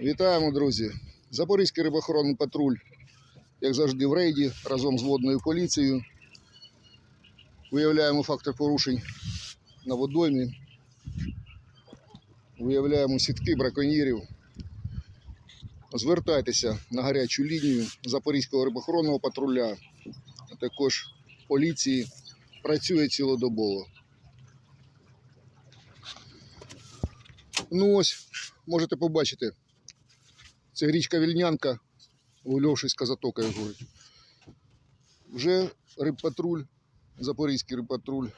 Вітаємо, друзі! Запорізький рибоохоронний патруль, як завжди, в рейді разом з водною поліцією. Виявляємо фактор порушень на водоймі. Виявляємо сітки браконьєрів. Звертайтеся на гарячу лінію Запорізького рибоохоронного патруля, а також поліції. Працює цілодобово. Ну ось, можете побачити. Це річка Вільнянка, Ульовшиська затока, як говорять. Вже рибпатруль, Запорізький рибпатруль,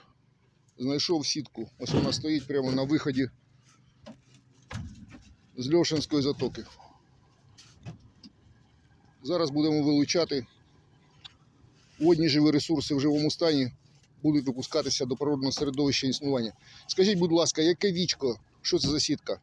знайшов сітку. Ось вона стоїть прямо на виході з Льошинської затоки. Зараз будемо вилучати водні живі ресурси в живому стані, будуть випускатися до природного середовища існування. Скажіть, будь ласка, яке вічко? Що це за сітка?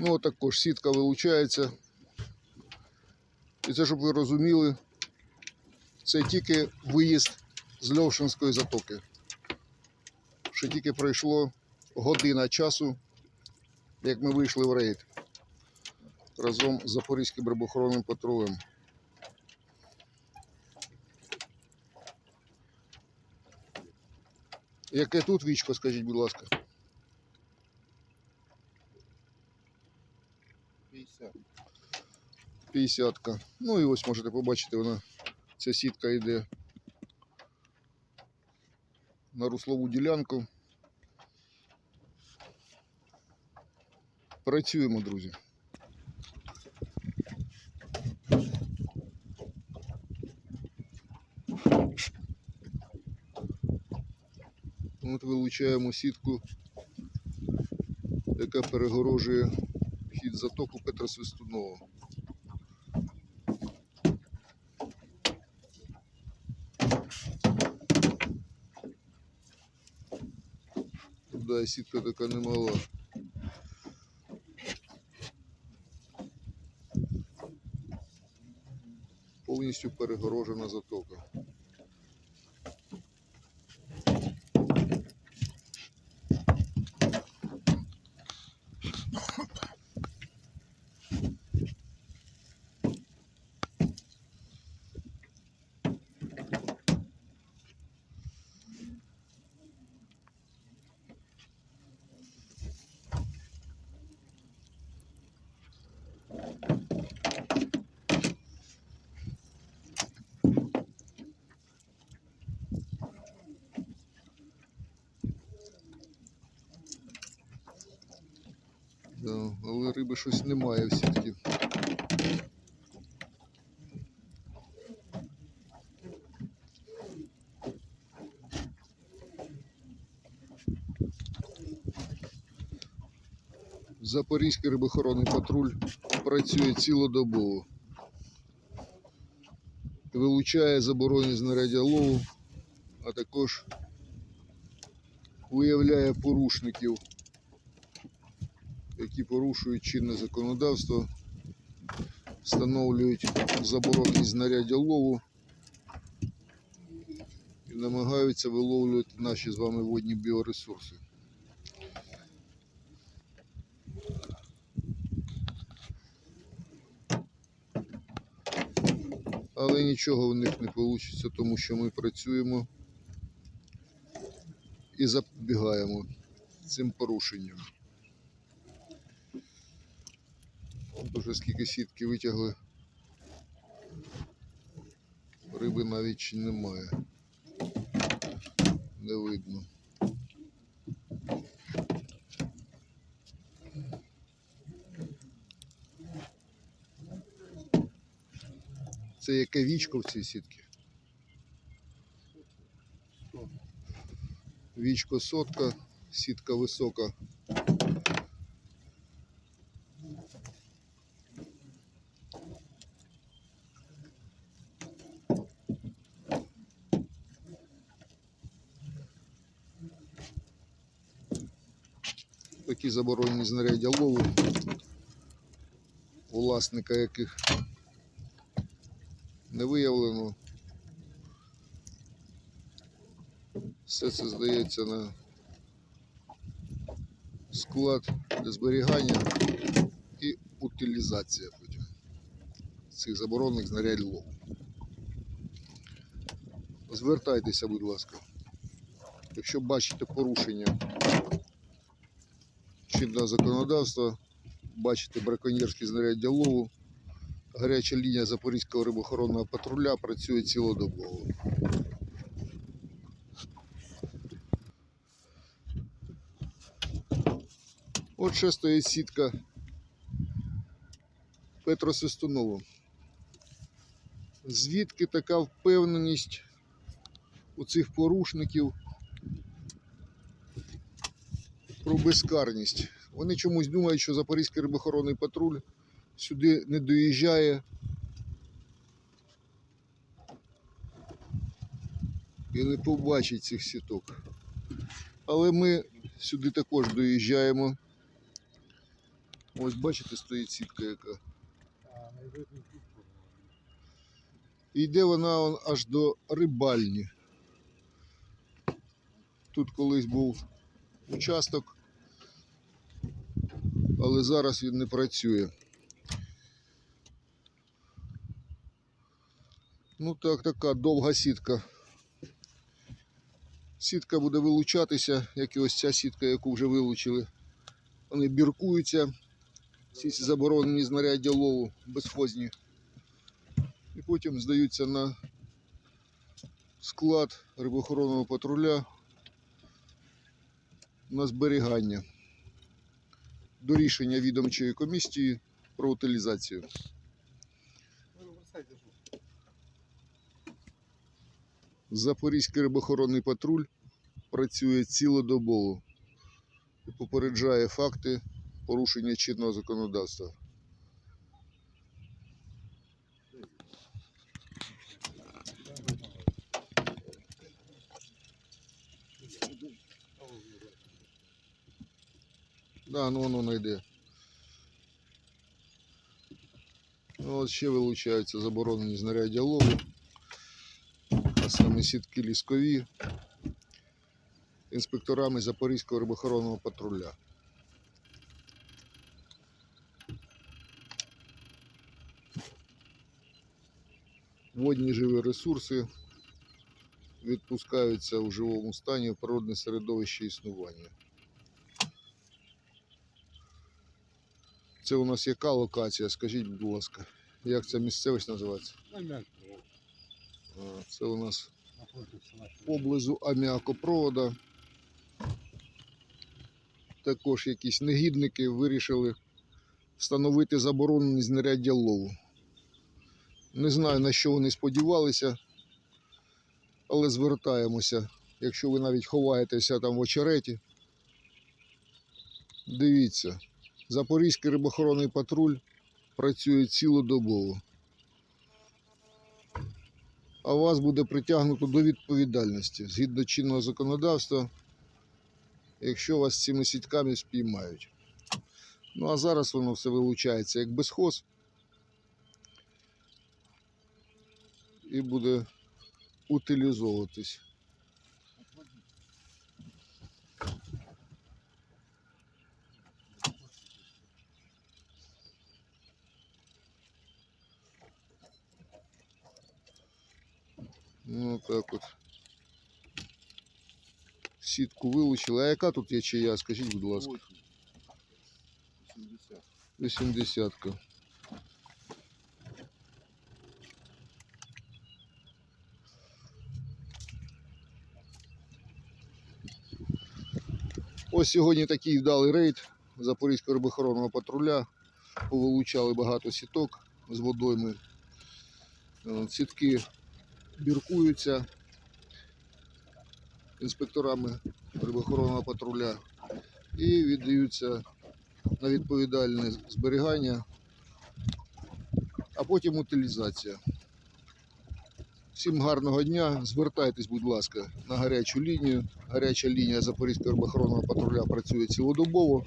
Ну, також сітка вилучається. І це, щоб ви розуміли, це тільки виїзд з Льовшинської затоки. Ще тільки пройшло година часу, як ми вийшли в рейд разом з Запорізьким рибоохоронним патрулем. Яке тут вічко, скажіть, будь ласка? 50. Ну і ось можете побачити, вона ця сітка йде на руслову ділянку. Працюємо, друзі. От вилучаємо сітку, яка перегорожує вхід затоку Петра Свистунова. Да, сітка така немала. Повністю перегорожена затока. Да, але риби щось немає в сітки. Запорізький рибохоронний патруль працює цілодобово. Вилучає заборонені знаряддя лову, а також виявляє порушників які порушують чинне законодавство, встановлюють заборонені знаряддя лову і намагаються виловлювати наші з вами водні біоресурси. Але нічого в них не вийде, тому що ми працюємо і запобігаємо цим порушенням. От скільки сітки витягли. Риби навіть немає. Не видно. Це яке вічко в цій сітці? Вічко сотка, сітка висока. Такі заборонені знаряддя лову, власника яких не виявлено. Все це здається на склад для зберігання і утилізація потім цих заборонених знарядь лову. Звертайтеся, будь ласка. Якщо бачите порушення чинного законодавства, бачите браконьєрські знаряддя лову, гаряча лінія Запорізького рибохоронного патруля працює цілодобово. От ще стоїть сітка Петро Свистунова. Звідки така впевненість у цих порушників про безкарність? Вони чомусь думають, що Запорізький рибохоронний патруль сюди не доїжджає і не побачить цих сіток. Але ми сюди також доїжджаємо. Ось бачите, стоїть сітка яка. Йде вона он аж до рибальні. Тут колись був участок, але зараз він не працює. Ну так, така довга сітка. Сітка буде вилучатися, як і ось ця сітка, яку вже вилучили. Вони біркуються, ці заборонені знаряддя лову безхозні. І потім здаються на склад рибохоронного патруля на зберігання до рішення відомчої комісії про утилізацію. Запорізький рибохоронний патруль працює цілодобово і попереджає факти порушення чинного законодавства. Да, ну воно йде. Ну, от ще вилучаються заборонені знаряддя лову, а саме сітки ліскові інспекторами Запорізького рибохоронного патруля. Водні живі ресурси відпускаються у живому стані в природне середовище існування. Це у нас яка локація? Скажіть, будь ласка, як ця місцевість називається? Це у нас поблизу аміакопровода. Також якісь негідники вирішили встановити заборонені знаряддя лову. Не знаю на що вони сподівалися, але звертаємося. Якщо ви навіть ховаєтеся там в очереті, дивіться, Запорізький рибохоронний патруль працює цілодобово. А вас буде притягнуто до відповідальності згідно чинного законодавства, якщо вас цими сітками спіймають. Ну а зараз воно все вилучається як безхоз і буде утилізовуватись. Ну так от. Сітку вилучили. А яка тут є чия? Скажіть, будь ласка. 80-ка. Ось сьогодні такий вдалий рейд Запорізького рибохоронного патруля. Повилучали багато сіток з водойми. Е, Сітки біркуються інспекторами рибохоронного патруля і віддаються на відповідальне зберігання, а потім утилізація. Всім гарного дня. Звертайтесь, будь ласка, на гарячу лінію. Гаряча лінія Запорізького рибохоронного патруля працює цілодобово.